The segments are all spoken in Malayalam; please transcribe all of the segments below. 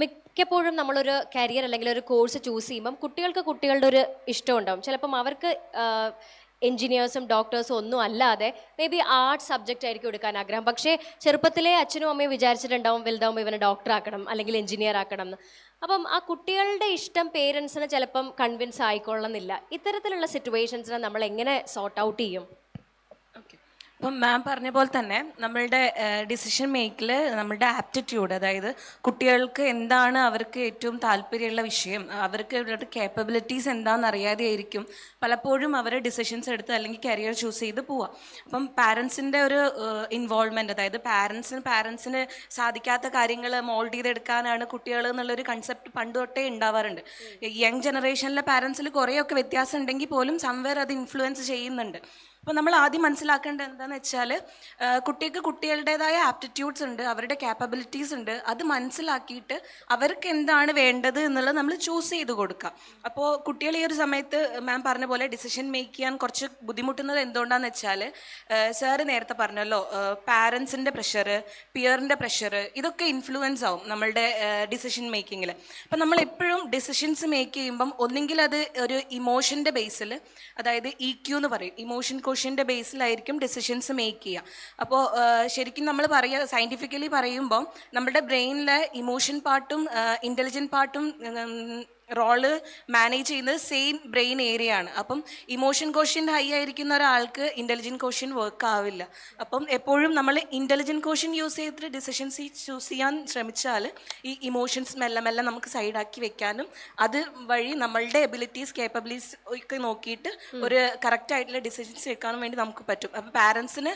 മിക്കപ്പോഴും നമ്മളൊരു കരിയർ അല്ലെങ്കിൽ ഒരു കോഴ്സ് ചൂസ് ചെയ്യുമ്പം കുട്ടികൾക്ക് കുട്ടികളുടെ ഒരു ഇഷ്ടം ഉണ്ടാവും ചിലപ്പം അവർക്ക് എഞ്ചിനീയേഴ്സും ഡോക്ടേഴ്സും ഒന്നും അല്ലാതെ മേ ബി ആർട്സ് സബ്ജക്റ്റ് ആയിരിക്കും എടുക്കാൻ ആഗ്രഹം. പക്ഷേ ചെറുപ്പത്തിലെ അച്ഛനും അമ്മയും വിചാരിച്ചിട്ടുണ്ടാവും വലുതാവുമ്പോൾ ഇവനെ ഡോക്ടർ ആക്കണം അല്ലെങ്കിൽ എഞ്ചിനീയർ ആക്കണം എന്ന്. അപ്പം ആ കുട്ടികളുടെ ഇഷ്ടം പേരൻസിനെ ചിലപ്പം കൺവിൻസ് ആയിക്കൊള്ളണമെന്നില്ല. ഇത്തരത്തിലുള്ള സിറ്റുവേഷൻസിനെ നമ്മൾ എങ്ങനെ സോർട്ട് ഔട്ട് ചെയ്യും? അപ്പം മാം പറഞ്ഞ പോലെ തന്നെ നമ്മളുടെ ഡിസിഷൻ മേക്കിൽ നമ്മളുടെ ആപ്റ്റിറ്റ്യൂഡ് അതായത് കുട്ടികൾക്ക് എന്താണ് അവർക്ക് ഏറ്റവും താല്പര്യമുള്ള വിഷയം അവർക്ക് അവരുടെ കേപ്പബിലിറ്റീസ് എന്താണെന്ന് അറിയാതെ ആയിരിക്കും പലപ്പോഴും അവർ ഡിസിഷൻസ് എടുത്ത് അല്ലെങ്കിൽ കരിയർ ചൂസ് ചെയ്ത് പോവാം അപ്പം പാരൻസിന്റെ ഒരു ഇൻവോൾവ്മെന്റ് അതായത് പാരൻസിന് പാരൻസിന് സാധിക്കാത്ത കാര്യങ്ങൾ മോൾഡ് ചെയ്തെടുക്കാനാണ് കുട്ടികൾ എന്നുള്ളൊരു കൺസെപ്റ്റ് പണ്ട് തൊട്ടേ ഉണ്ടാവാറുണ്ട്. യങ് ജനറേഷനിലെ പാരൻസിൽ കുറേയൊക്കെ വ്യത്യാസം ഉണ്ടെങ്കിൽ പോലും സംവേർ അത് ഇൻഫ്ലുവൻസ് ചെയ്യുന്നുണ്ട്. അപ്പോൾ നമ്മൾ ആദ്യം മനസ്സിലാക്കേണ്ടത് എന്താണെന്ന് വെച്ചാൽ കുട്ടിക്ക് കുട്ടികളുടേതായ ആപ്റ്റിറ്റ്യൂഡ്സ് ഉണ്ട് അവരുടെ ക്യാപ്പബിലിറ്റീസ് ഉണ്ട്. അത് മനസ്സിലാക്കിയിട്ട് അവർക്ക് എന്താണ് വേണ്ടത് എന്നുള്ളത് നമ്മൾ ചൂസ് ചെയ്ത് കൊടുക്കാം. അപ്പോൾ കുട്ടികൾ ഈ ഒരു സമയത്ത് മാം പറഞ്ഞ പോലെ ഡിസിഷൻ മേക്ക് ചെയ്യാൻ കുറച്ച് ബുദ്ധിമുട്ടുന്നത് എന്തുകൊണ്ടാന്ന് വെച്ചാൽ സാറ് നേരത്തെ പറഞ്ഞല്ലോ പാരൻസിന്റെ പ്രഷർ പിയറിന്റെ പ്രഷർ ഇതൊക്കെ ഇൻഫ്ലുവൻസ് ആവും നമ്മളുടെ ഡിസിഷൻ മേക്കിങ്ങിൽ അപ്പം നമ്മൾ എപ്പോഴും ഡിസിഷൻസ് മേക്ക് ചെയ്യുമ്പം ഒന്നെങ്കിൽ അത് ഒരു ഇമോഷന്റെ ബേസിൽ അതായത് ഇ ക്യൂ എന്ന് പറയും. ഇമോഷൻ ക്വഷ്യന്റെ ബേസിലായിരിക്കും ഡിസിഷൻസ് മേക്ക് ചെയ്യുക. അപ്പോൾ ശരിക്കും നമ്മൾ പറയുക സയന്റിഫിക്കലി പറയുമ്പോൾ നമ്മുടെ ബ്രെയിനിലെ ഇമോഷൻ പാർട്ടും ഇന്റലിജന്റ് പാർട്ടും റോൾ മാനേജ് ചെയ്യുന്നത് സെയിം ബ്രെയിൻ ഏരിയ ആണ്. അപ്പം ഇമോഷൻ ക്വസ്റ്റ്യൻ ഹൈ ആയിരിക്കുന്ന ഒരാൾക്ക് ഇന്റലിജന്റ് ക്വസ്റ്റ്യൻ വർക്ക് ആവില്ല. അപ്പം എപ്പോഴും നമ്മൾ ഇന്റലിജന്റ് ക്വസ്റ്റ്യൻ യൂസ് ചെയ്തിട്ട് ഡിസിഷൻസ് ചൂസ് ചെയ്യാൻ ശ്രമിച്ചാൽ ഈ ഇമോഷൻസ് മെല്ലെ മെല്ലെ നമുക്ക് സൈഡാക്കി വെക്കാനും അത് വഴി നമ്മളുടെ എബിലിറ്റീസ് കേപ്പബിലിറ്റീസ് ഒക്കെ നോക്കിയിട്ട് ഒരു കറക്റ്റ് ആയിട്ടുള്ള ഡിസിഷൻസ് എടുക്കാനും വേണ്ടി നമുക്ക് പറ്റും. അപ്പം പാരൻസിന്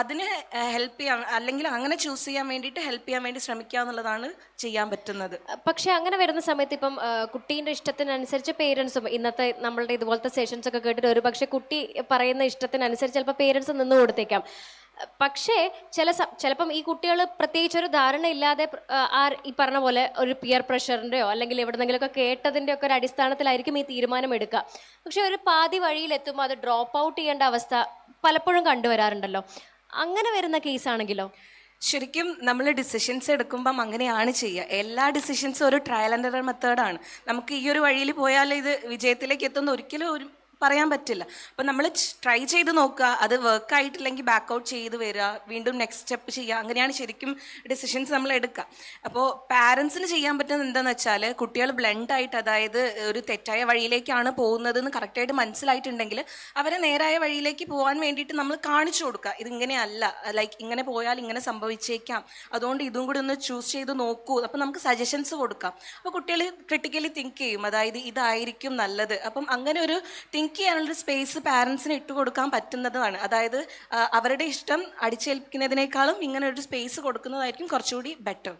അതിന് ഹെൽപ്പ് ചെയ്യാൻ അല്ലെങ്കിൽ അങ്ങനെ ചൂസ് ചെയ്യാൻ വേണ്ടിയിട്ട് ഹെൽപ്പ് ചെയ്യാൻ വേണ്ടി ശ്രമിക്കുക എന്നുള്ളതാണ് ചെയ്യാൻ പറ്റുന്നത്. പക്ഷേ അങ്ങനെ വരുന്ന സമയത്ത് ഇപ്പം കുട്ടീന്റെ ഇഷ്ടത്തിനനുസരിച്ച് പേരൻസും ഇന്നത്തെ നമ്മളുടെ ഇതുപോലത്തെ സെഷൻസ് ഒക്കെ കേട്ടിട്ട് ഒരു പക്ഷേ കുട്ടി പറയുന്ന ഇഷ്ടത്തിനനുസരിച്ച് ചിലപ്പോൾ പേരൻസ് നിന്ന് കൊടുത്തേക്കാം. പക്ഷേ ചില ചിലപ്പം ഈ കുട്ടികൾ പ്രത്യേകിച്ച് ഒരു ധാരണ ഇല്ലാതെ ആ ഈ പറഞ്ഞ പോലെ ഒരു പിയർ പ്രഷറിന്റെയോ അല്ലെങ്കിൽ എവിടെന്നെങ്കിലുമൊക്കെ കേട്ടതിന്റെ ഒക്കെ ഒരു അടിസ്ഥാനത്തിലായിരിക്കും ഈ തീരുമാനം എടുക്കുക. പക്ഷെ ഒരു പാതി വഴിയിലെത്തുമ്പോൾ അത് ഡ്രോപ്പ് ഔട്ട് ചെയ്യേണ്ട അവസ്ഥ പലപ്പോഴും കണ്ടുവരാറുണ്ടല്ലോ. അങ്ങനെ വരുന്ന കേസാണെങ്കിലോ ശരിക്കും നമ്മൾ ഡിസിഷൻസ് എടുക്കുമ്പം അങ്ങനെയാണ് ചെയ്യുക. എല്ലാ ഡിസിഷൻസും ഒരു ട്രയൽ ആൻഡ് എറർ മെത്തേഡാണ് നമുക്ക് ഈ ഒരു വഴിയിൽ പോയാൽ ഇത് വിജയത്തിലേക്ക് എത്തുന്ന ഒരിക്കലും ഒരു പറയാൻ പറ്റില്ല. അപ്പം നമ്മൾ ട്രൈ ചെയ്ത് നോക്കുക. അത് വർക്ക് ആയിട്ടില്ലെങ്കിൽ ബാക്ക് ഔട്ട് ചെയ്ത് വരിക. വീണ്ടും നെക്സ്റ്റ് സ്റ്റെപ്പ് ചെയ്യുക. അങ്ങനെയാണ് ശരിക്കും ഡിസിഷൻസ് നമ്മൾ എടുക്കുക. അപ്പോൾ പാരൻസിന് ചെയ്യാൻ പറ്റുന്നത് എന്താണെന്ന് വെച്ചാൽ കുട്ടികൾ ബ്ലെൻഡ് ആയിട്ട് അതായത് ഒരു തെറ്റായ വഴിയിലേക്കാണ് പോകുന്നതെന്ന് കറക്റ്റായിട്ട് മനസ്സിലായിട്ടുണ്ടെങ്കിൽ അവരെ നേരായ വഴിയിലേക്ക് പോകാൻ വേണ്ടിയിട്ട് നമ്മൾ കാണിച്ചു കൊടുക്കുക. ഇതിങ്ങനെയല്ല. ലൈക്ക് ഇങ്ങനെ പോയാൽ ഇങ്ങനെ സംഭവിച്ചേക്കാം. അതുകൊണ്ട് ഇതും കൂടി ഒന്ന് ചൂസ് ചെയ്ത് നോക്കൂ. അപ്പം നമുക്ക് സജഷൻസ് കൊടുക്കാം. അപ്പോൾ കുട്ടികൾ ക്രിട്ടിക്കലി തിങ്ക് ചെയ്യും. അതായത് ഇതായിരിക്കും നല്ലത്. അപ്പം അങ്ങനെ ഒരു തിങ്ക് ചെയ്യാനുള്ളൊരു സ്പേസ് പാരൻസിന് ഇട്ട് കൊടുക്കാൻ പറ്റുന്നതാണ് അതായത് അവരുടെ ഇഷ്ടം അടിച്ചേൽപ്പിക്കുന്നതിനേക്കാളും ഇങ്ങനെ ഒരു സ്പേസ് കൊടുക്കുന്നതായിരിക്കും കുറച്ചുകൂടി ബെറ്റർ